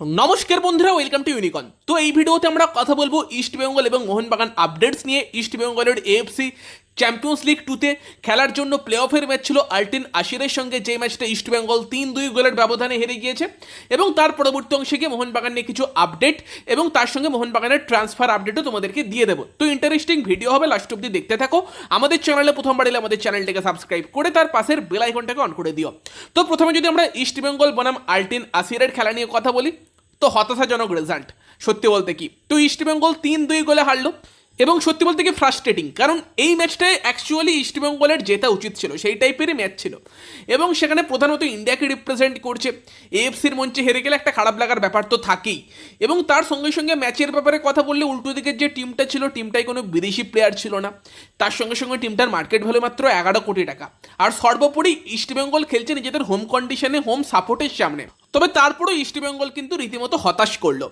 নমস্কার বন্ধুরা welcome to ইউনিকন তো এই ভিডিওতে আমরা কথা বলব ইস্ট বেঙ্গল এবং মোহনবাগান আপডেটস নিয়ে। ইস্ট বেঙ্গলের এএফসি চ্যাম্পিয়ন্স লিগ টুতে খেলার জন্য প্লে অফের ম্যাচ ছিল আলটিন আশিরের সঙ্গে যে ম্যাচটা ইস্ট বেঙ্গল তিন দুই গোলের ব্যবধানে হেরে গিয়েছে। এবং তার পরবর্তী অংশে গিয়ে মোহনবাগান নিয়ে কিছু আপডেট এবং তার সঙ্গে মোহনবাগানের ট্রান্সফার আপডেটও তোমাদেরকে দিয়ে দেবো। তো ইন্টারেস্টিং ভিডিও হবে লাস্ট অব্দি দেখতে থাকো। আমাদের চ্যানেলে প্রথমবার এলে আমাদের চ্যানেলটাকে সাবস্ক্রাইব করে তার পাশের বেল আইকনটাকে অন করে দিও। তো প্রথমে যদি আমরা ইস্ট বেঙ্গল বনাম আলটিন আসিরের খেলা নিয়ে কথা বলি, তো হতাশাজনক রেজাল্ট সত্যি বলতে কি? তো ইস্টবেঙ্গল তিন দুই গোলে হারলো। এবং সত্যি বলতে কি ফ্রাস্ট্রেটিং কারণ এই ম্যাচটায় অ্যাকচুয়ালি ইস্টবেঙ্গলের জেতা উচিত ছিল, সেই টাইপেরই ম্যাচ ছিল। এবং সেখানে প্রধানত ইন্ডিয়াকে রিপ্রেজেন্ট করছে এএফসির মঞ্চে হেরে গেলে একটা খারাপ লাগার ব্যাপার তো থাকেই। এবং তার সঙ্গে সঙ্গে ম্যাচের ব্যাপারে কথা বললে উল্টো দিকের যে টিমটা ছিল টিমটাই কোনো বিদেশি প্লেয়ার ছিল না। তার সঙ্গে সঙ্গে টিমটার মার্কেট ভ্যালু মাত্র এগারো কোটি টাকা। আর সর্বোপরি ইস্টবেঙ্গল খেলছে নিজেদের হোম কন্ডিশনে হোম সাপোর্টের সামনে। তবে তারপরেও ইস্টবেঙ্গল কিন্তু রীতিমতো হতাশ করল।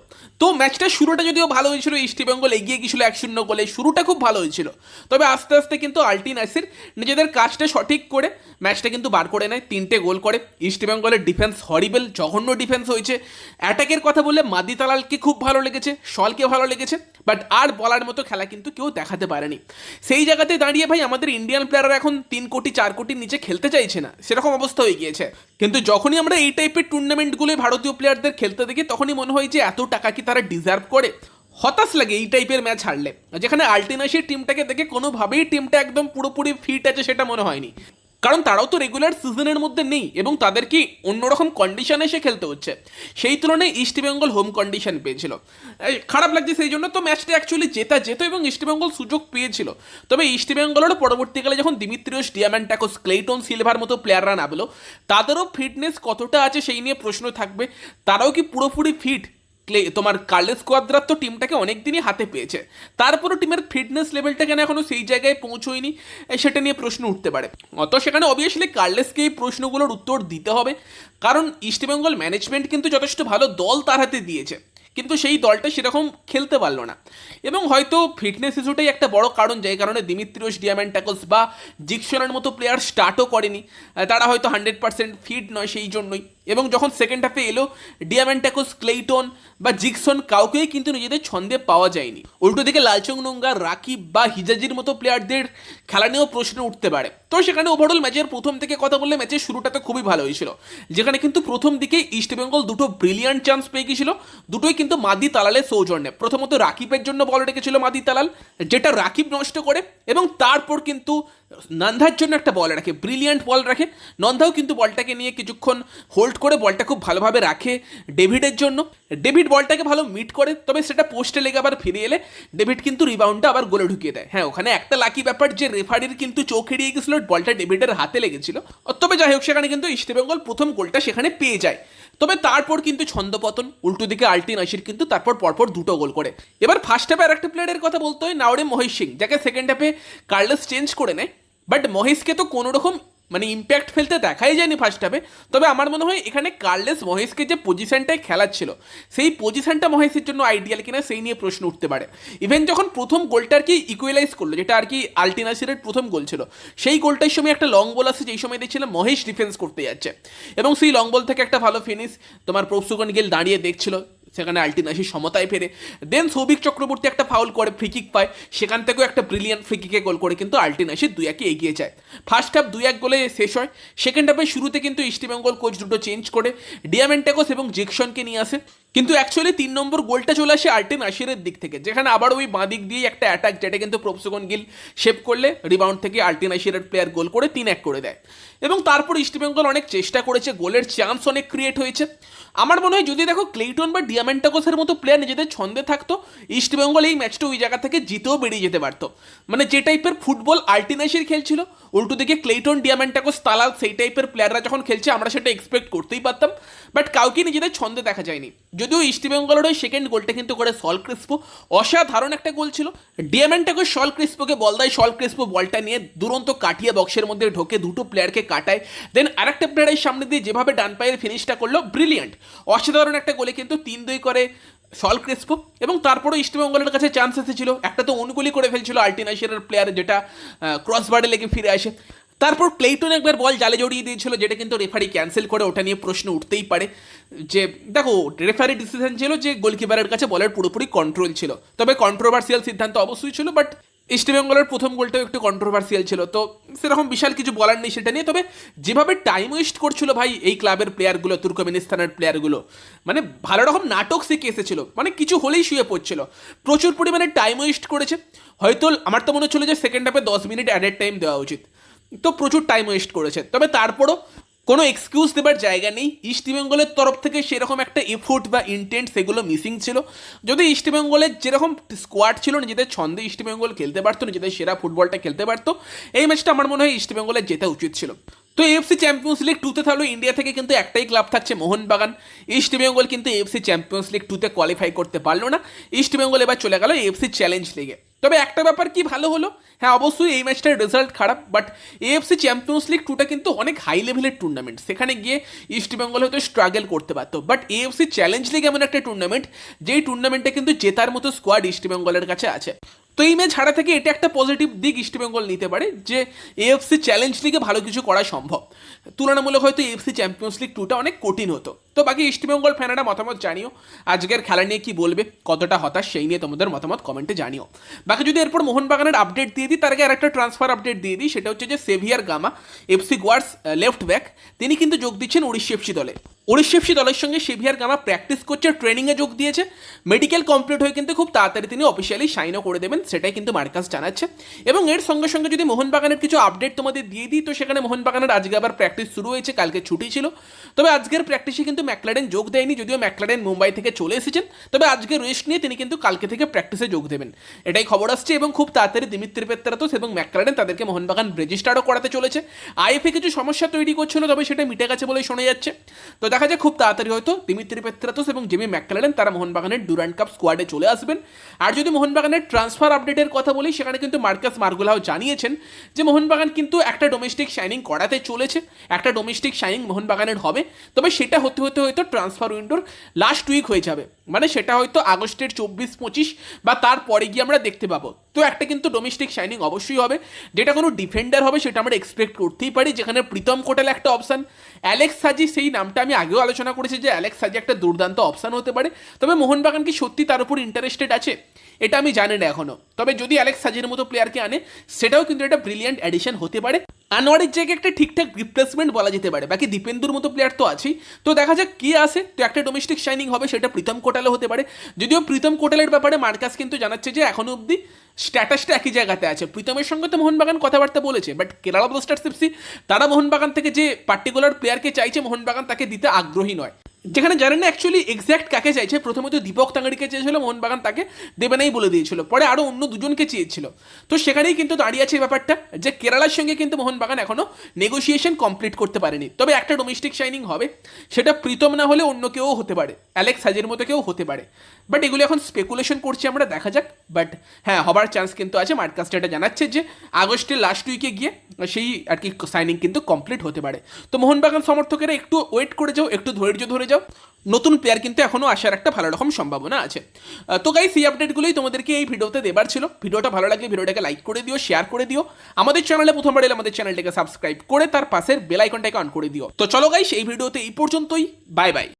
তো ম্যাচটা শুরুটা যদিও ভালো হয়েছিল ইস্টবেঙ্গল এগিয়ে গিয়েছিল এক শূন্য গোলে, শুরুটা খুব ভালো হয়েছিল। তবে আস্তে আস্তে কিন্তু আলটি নাসির নিজেদের কাজটা সঠিক করে ম্যাচটা কিন্তু বার করে নেয়, তিনটে গোল করে। ইস্টবেঙ্গলের ডিফেন্স হরিবেল জঘন্য ডিফেন্স হয়েছে। অ্যাটাকের কথা বললে মাদি তালালকে খুব ভালো লেগেছে, শলকে ভালো লেগেছে বাট আর বলার মতো খেলা কিন্তু কেউ দেখাতে পারেনি। সেই জায়গাতে দাঁড়িয়ে ভাই আমাদের ইন্ডিয়ান প্লেয়াররা এখন তিন কোটি, চার কোটির নিচে খেলতে চাইছে না, সেরকম অবস্থা হয়ে গিয়েছে। কিন্তু যখনই আমরা এই টাইপের টুর্নামেন্টগুলোয় ভারতীয় প্লেয়ারদের খেলতে দেখি, তখনই মনে হয় যে এত টাকা কি তারা ডিজার্ভ করে। হতাশ লাগে এই টাইপের ম্যাচ হারলে। যেখানে আলটিনাসির টিমটাকে দেখে কোনোভাবেই টিমটা একদম পুরোপুরি ফিট আছে সেটা মনে হয়নি। কারণ তারাও তো রেগুলার সিজনের মধ্যে নেই এবং তাদের কি অন্যরকম কন্ডিশনে এসে খেলতে হচ্ছে। সেই তুলনায় ইস্টবেঙ্গল হোম কন্ডিশন পেয়েছিল। খারাপ লাগছে সেই জন্য তো ম্যাচটা অ্যাকচুয়ালি জেতা যেত এবং ইস্টবেঙ্গল সুযোগ পেয়েছিল। তবে ইস্টবেঙ্গলেরও পরবর্তীকালে যখন দিমিত্রিয়স ডিয়াম্যান্টাকোস ক্লেইটন সিলভার মতো প্লেয়াররা নামলো, তাদেরও ফিটনেস কতটা আছে সেই নিয়ে প্রশ্ন থাকবে। তারাও কি পুরোপুরি ফিট ক্লে তোমার কার্লেস কোয়াদ্রাত তো টিমটাকে অনেক দিনই হাতে পেয়েছে। তারপরও টিমের ফিটনেস লেভেলটা কেন এখনও সেই জায়গায় পৌঁছয়নি সেটা নিয়ে প্রশ্ন উঠতে পারে। অত সেখানে অবভিয়াসলি কার্লেসকে এই প্রশ্নগুলোর উত্তর দিতে হবে, কারণ ইস্টবেঙ্গল ম্যানেজমেন্ট কিন্তু যথেষ্ট ভালো দল তার হাতে দিয়েছে, কিন্তু সেই দলটা সেরকম খেলতে পারল না। এবং হয়তো ফিটনেস ইস্যুটাই একটা বড় কারণ, যাই কারণে দিমিত্রিয়স ডিয়াম্যান্টাকোস বা জিকসনের মতো প্লেয়ার স্টার্টও করেনি তারা হয়তো হান্ড্রেড পার্সেন্ট ফিট নয় সেই জন্যই। এবং যখন সেকেন্ড হাফে এলো ডিয়াম্যান্টাকোস ক্লেইটন বা জিকসন কাউকেই কিন্তু নিজেদের ছন্দে পাওয়া যায়নি। উল্টো দিকে লালচং নোংগা রাকিব বা হিজাজির মতো প্লেয়ারদের খেলা নিয়েও প্রশ্ন উঠতে পারে। তো সেখানে ওভারঅল ম্যাচের প্রথম থেকে কথা বললে ম্যাচের শুরুটা তো খুবই ভালো হয়েছিল। যেখানে কিন্তু প্রথম দিকে ইস্টবেঙ্গল দুটো ব্রিলিয়ান্ট চান্স পেয়ে গিয়েছিল। দুটোই কিন্তু মাদি তালালের সৌজন্যে। প্রথমত রাকিবের জন্য বল রেখেছিল মাদি তালাল, যেটা রাকিব নষ্ট করে এবং তারপর কিন্তু নন্ধার জন্য একটা বল রাখে ব্রিলিয়ান্ট বল রাখে। নন্ধাও কিন্তু বলটাকে নিয়ে কিছুক্ষণ হোল্ড করে বলটা খুব ভালোভাবে রাখে ডেভিডের জন্য। ডেভিড বলটাকে ভালো মিট করে, তবে সেটা পোস্টে লেগে আবার ফিরে এলে ডেভিড কিন্তু রিবাউন্ডটা আবার গোলে ঢুকিয়ে দেয়। হ্যাঁ ওখানে একটা লাকি ব্যাপার যে রেফারির কিন্তু চোখ এড়িয়ে গেছিল বলটা ডেভিডের হাতে লেগেছিল। তবে যাই হোক, সেখানে কিন্তু ইস্টবেঙ্গল প্রথম গোলটা সেখানে পেয়ে যায়। তবে তারপর কিন্তু ছন্দপতন, উল্টো দিকে আলটিন আশির কিন্তু তারপর পরপর দুটো গোল করে। এবার ফার্স্ট হাফে আর একটা প্লেয়ারের কথা বলতে হয়, নাওরে মহেশ সিং, যাকে সেকেন্ড হাফে কার্লেস চেঞ্জ করে নেয়। বাট মহেশকে তো কোনো রকম মানে ইম্প্যাক্ট ফেলতে দেখাই যায়নি ফার্স্ট হাফে তবে আমার মনে হয় এখানে কার্লেস মহেশকে যে পজিশনটায় খেলাচ্ছিল, সেই পজিশনটা মহেশের জন্য আইডিয়াল কিনা সেই নিয়ে প্রশ্ন উঠতে পারে। ইভেন যখন প্রথম গোলটা আর কি ইকুয়ালাইজ করল, যেটা আর কি আলটিনাসিরের প্রথম গোল ছিল, সেই গোলটার সময় একটা লং বল আসে, যেই সময় দেখছিলাম মহেশ ডিফেন্স করতে যাচ্ছে। এবং সেই লং বল থেকে একটা ভালো ফিনিশ তোমার প্রফসুগন গেল দাঁড়িয়ে দেখছিল। সেখানে আলটিনাসি সমতায় ফেরে। দেন সৌভিক চক্রবর্তী একটা ফাউল করে ফ্রিকিক পায়। সেখান থেকেও একটা ব্রিলিয়ান্ট ফ্রিকিকে গোল করে, কিন্তু আলটিনাসি দুই একে এগিয়ে যায়। ফার্স্ট হাফ দুই এক গোলে শেষ হয়। সেকেন্ড হাফের শুরুতে কিন্তু ইস্টবেঙ্গল কোচ দুটো চেঞ্জ করে। ডিয়ামেন্টেকোস এবং জেকসনকে নিয়ে আসে। কিন্তু অ্যাকচুয়ালি তিন নম্বর গোলটা চলে আসে আর্টেন আশিরের দিক থেকে, যেখানে আবার ওই বাঁ দিক দিয়ে একটা অ্যাটাক যেটা কিন্তু প্রফসগন গিল শেপ করলে রিবাউন্ড থেকে আর্টেন আশিরের প্লেয়ার গোল করে তিন এক করে দেয়। এবং তারপর ইস্টবেঙ্গল অনেক চেষ্টা করেছে, গোলের চান্স অনেক ক্রিয়েট হয়েছে। আমার মনে হয় যদি দেখো ক্লেইটন বা ডিয়ামেন্টাকোসের মতো প্লেয়ার নিজেদের ছন্দে থাকতো ইস্টবেঙ্গল এই ম্যাচটা ওই জায়গা থেকে জিতেও বেরিয়ে যেতে পারতো। মানে যে টাইপের ফুটবল আল্টিনাসির খেলছিল, উল্টো দিকে ক্লেইটন ডিয়ামেন্টাকোস তালাল সেই টাইপের প্লেয়াররা যখন খেলছে, আমরা সেটা এক্সপেক্ট করতেই পারতাম। বাট কাউকে নিজেদের ছন্দে দেখা যায়নি। যদিও ইস্টবেঙ্গলের ওই সেকেন্ড গোলটা কিন্তু করে সল ক্রিস্পো অসাধারণ একটা গোল ছিল। ডিয়ামেন্টাকোস সল ক্রিস্পোকে বল দেয়। সল ক্রিস্পো বলটা নিয়ে দুরন্ত কাটিয়ে বক্সের মধ্যে ঢোকে, দুটো প্লেয়ারকে কাটায়। দেন আরেকটা প্লেয়ারের সামনে দিয়ে যেভাবে ডান পায়ের ফিনিশটা করল ব্রিলিয়ান্ট অসাধারণ একটা গোলে কিন্তু তিন দুই করে সল ক্রিস্পো এবং তারপরে ইস্টবেঙ্গলের কাছে চান্স এসেছিল। একটা তো অনুগুলি করে ফেলছিল আল্টিনাশিয়ারের প্লেয়ার যেটা ক্রস বারে লেগে ফিরে আসে। তারপর ক্লেইটন একবার বল জালে জড়িয়ে দিয়েছিল, যেটা কিন্তু রেফারি ক্যান্সেল করে ওটা নিয়ে প্রশ্ন উঠতেই পারে। যে, দেখো, রেফারি ডিসিশন ছিল যে গোলকিপারের কাছে বলের পুরোপুরি কন্ট্রোল ছিল। তবে কন্ট্রোভার্সিয়াল সিদ্ধান্ত অবশ্যই ছিল বাট ইস্টবেঙ্গলের প্রথম গোলটাও একটু কন্ট্রোভার্সিয়াল ছিল। তো সেরকম বিশাল কিছু বলার নেই সেটা নিয়ে, তবে যেভাবে টাইম ওয়েস্ট করছিল ভাই এই ক্লাবের প্লেয়ারগুলো তুর্কমেনিস্তানের প্লেয়ারগুলো মানে ভালো রকম নাটক শিখে এসেছিল মানে কিছু হলেই শুয়ে পড়ছিল। প্রচুর পরিমাণে টাইম ওয়েস্ট করেছে। হয়তো আমার তো মনে হচ্ছিল যে সেকেন্ড হাফে দশ মিনিট অ্যাডেড টাইম দেওয়া উচিত। তো প্রচুর টাইম ওয়েস্ট করেছে। তবে তারপরও কোনো এক্সকিউজ দেবার জায়গা নেই। ইস্টবেঙ্গলের তরফ থেকে সেরকম একটা এফোর্ট বা ইন্টেন্ট সেগুলো মিসিং ছিল। যদি ইস্টবেঙ্গলের যেরকম স্কোয়াড ছিল, নিজেদের ছন্দে ইস্টবেঙ্গল খেলতে পারতো, নিজেদের সেরা ফুটবলটা খেলতে পারতো, এই ম্যাচটা আমার মনে হয় ইস্টবেঙ্গলের জেতা উচিত ছিল। তো এফসি চ্যাম্পিয়ন্স লিগ টুতে তাহলে ইন্ডিয়া থেকে কিন্তু একটাই ক্লাব থাকছে মোহনবাগান। ইস্টবেঙ্গল কিন্তু এফসি চ্যাম্পিয়ন্স লিগ টুতে কোয়ালিফাই করতে পারল না। ইস্টবেঙ্গল এবার চলে গেল এফসি চ্যালেঞ্জ লিগে তবে একটা ব্যাপার কি ভালো হলো? হ্যাঁ অবশ্যই এই ম্যাচটার রেজাল্ট খারাপ বাট এএফসি চ্যাম্পিয়ন্স লিগ টুটা কিন্তু অনেক হাই লেভেলের টুর্নামেন্ট সেখানে গিয়ে ইস্টবেঙ্গল হয়তো স্ট্রাগল করতে পারতো। বাট এএফসি চ্যালেঞ্জ লিগ এমন একটা টুর্নামেন্ট যেই টুর্নামেন্টে কিন্তু জেতার মতো স্কোয়াড ইস্টবেঙ্গলের কাছে আছে। তো এই ম্যাচ হারা থেকে এটা একটা পজিটিভ দিক ইস্টবেঙ্গল নিতে পারে, যে এএফসি চ্যালেঞ্জ লিগে ভালো কিছু করা সম্ভব। তুলনামূলক হয়তো এএফসি চ্যাম্পিয়ন্স লিগ টুটা অনেক কঠিন হতো। তো বাকি ইস্টবেঙ্গল ফ্যানেরা মতামত জানিও। আজকের খেলা নিয়ে কি বলবে, কতটা হতাশ, সেই নিয়ে তোমাদের মতামত কমেন্টে জানিও। বাকি যদি এরপর মোহনবাগানের আপডেট দিয়ে দিই, তার আগে আরেকটা ট্রান্সফার আপডেট দিয়ে দিই, সেটা হচ্ছে যে Saviour Gama FC Goa's left back তিনি কিন্তু যোগ দিচ্ছেন উড়িষ্যা এফসি দলে। উড়িষ্যা এফসি দলের সঙ্গে সেভিয়ার গামা প্র্যাকটিস করছে ট্রেনিংয়ে যোগ দিয়েছে। মেডিকেল কমপ্লিট হয়ে কিন্তু খুব তাড়াতাড়ি তিনি অফিসিয়ালি সাইনও করে দেবেন, সেটাই কিন্তু মার্কাস জানাচ্ছে। এবং এর সঙ্গে সঙ্গে যদি মোহনবাগানের কিছু আপডেট তোমাদের দিয়ে দিই, তো সেখানে মোহনবাগানের আজকে আবার প্র্যাকটিস শুরু হয়েছে, কালকে ছুটি ছিল। তবে আজকের প্র্যাকটিসে কিন্তু ম্যাকলারেন যোগ দেয়নি, যদিও ম্যাকলারেন মুম্বাই থেকে চলে এসেছেন। তবে আজকে রেস্ট নিয়ে তিনি কিন্তু কালকে থেকে প্র্যাকটিসে যোগ দেবেন। এটাই খবর আসছে এবং খুব তাড়াতাড়ি দিমিত্রি পেত্রাতোস এবং ম্যাকলারেন তাদেরকে মোহনবাগান রেজিস্টারও করাতে চলেছে। আইএফএ কিছু সমস্যা তৈরি করছিল তবে সেটা মিটে গেছে বলে শোনা যাচ্ছে। তো দেখা যায় খুব তাড়াতাড়ি হয়তো দিমিত্রি পেত্রাতোস এবং জেমি ম্যাকলারেন তারা মোহনবাগানের ডুরান্ড কাপ স্কোয়াডে চলে আসবেন। আর যদি মোহনবাগানের ট্রান্সফার আপডেটের কথা বলি, সেখানে কিন্তু মার্কাস মার্গুলাও জানিয়েছেন যে মোহনবাগান কিন্তু একটা ডোমেস্টিক শাইনিং করাতে চলেছে। একটা ডোমেস্টিক শাইনিং মোহনবাগানের হবে। তবে সেটা হতে হতে হয়তো ট্রান্সফার উইন্ডোর লাস্ট উইক হয়ে যাবে। মানে সেটা হয়তো আগস্টের চব্বিশ, পঁচিশ বা তারপরে গিয়ে আমরা দেখতে পাবো। তো একটা কিন্তু ডোমেস্টিক শাইনিং অবশ্যই হবে। যেটা কোনো ডিফেন্ডার হবে সেটা আমরা এক্সপেক্ট করতেই পারি, যেখানে প্রীতম কোটাল একটা অপশান অ্যালেক্স সাজি সেই নামটা আমি আগেও আলোচনা করেছি যে অ্যালেক্স সাজি একটা দুর্দান্ত অপশান হতে পারে। তবে মোহনবাগান কি সত্যি তার উপর ইন্টারেস্টেড আছে? এটা আমি জানি না এখনও তবে যদি অ্যালেক্স সাজির মতো প্লেয়ারকে আনে, সেটাও কিন্তু একটা ব্রিলিয়ান্ট অ্যাডিশন হতে পারে। আনোয়ারের জায়গায় একটা ঠিকঠাক রিপ্লেসমেন্ট বলা যেতে পারে। বাকি দীপেন্দুর মতো প্লেয়ার তো আছেই। তো দেখা যাক কি আসে। তো একটা ডোমেস্টিক শাইনিং হবে, সেটা প্রীতম কোটালও হতে পারে। যদিও প্রীতম কোটালের ব্যাপারে মার্কাস কিন্তু জানাচ্ছে যে এখনও অবধি স্ট্যাটাসটা একই জায়গাতে আছে। প্রীতমের সঙ্গে তো মোহনবাগান কথাবার্তা বলেছে বাট কেরালা ব্লাস্টার্স এফসি তারা মোহনবাগান থেকে যে পার্টিকুলার প্লেয়ারকে চাইছে, মোহনবাগান তাকে দিতে আগ্রহী নয়। যেখানে জানেন না অ্যাকচুয়ালি এক্স্যাক্ট কাকে চাইছে? প্রথমত দীপক তাঙ্গাড়িকে চেয়েছিল, মোহনবাগান তাকে দেবে নাই বলে দিয়েছিল। পরে আরও অন্য দুজনকে চেয়েছিল। তো সেখানেই কিন্তু দাঁড়িয়ে আছে ব্যাপারটা যে কেরালার সঙ্গে কিন্তু মোহনবাগান এখনও নেগোসিয়েশন কমপ্লিট করতে পারেনি। তবে একটা ডোমেস্টিক শাইনিং হবে। সেটা প্রীতম না হলে অন্য কেউ হতে পারে। অ্যালেক্স হাজের মতো কেউ হতে পারে। বাট এগুলো এখন স্পেকুলেশন করছি আমরা, দেখা যাক। বাট হ্যাঁ হবার চান্স কিন্তু আছে। মার্কাসটা এটা জানাচ্ছে যে আগস্টের লাস্ট উইকে গিয়ে সেই আর কি সাইনিং কিন্তু কমপ্লিট হতে পারে। তো মোহনবাগান সমর্থকেরা একটু ওয়েট করে যাও, একটু ধৈর্য ধরে যাও। নতুন প্লেয়ার কিন্তু এখনও আসার একটা ভালো রকম সম্ভাবনা আছে। তো গাইস এই আপডেটগুলোই তোমাদেরকে এই ভিডিওতে দেবার ছিল। ভিডিওটা ভালো লাগলে ভিডিওটাকে লাইক করে দিও শেয়ার করে দিও। আমাদের চ্যানেলে প্রথমবার এলে আমাদের চ্যানেলটাকে সাবস্ক্রাইব করে তার পাশের বেল আইকনটাকে অন করে দিও। তো চলো গাইস এই ভিডিওতে এই পর্যন্তই। Bye bye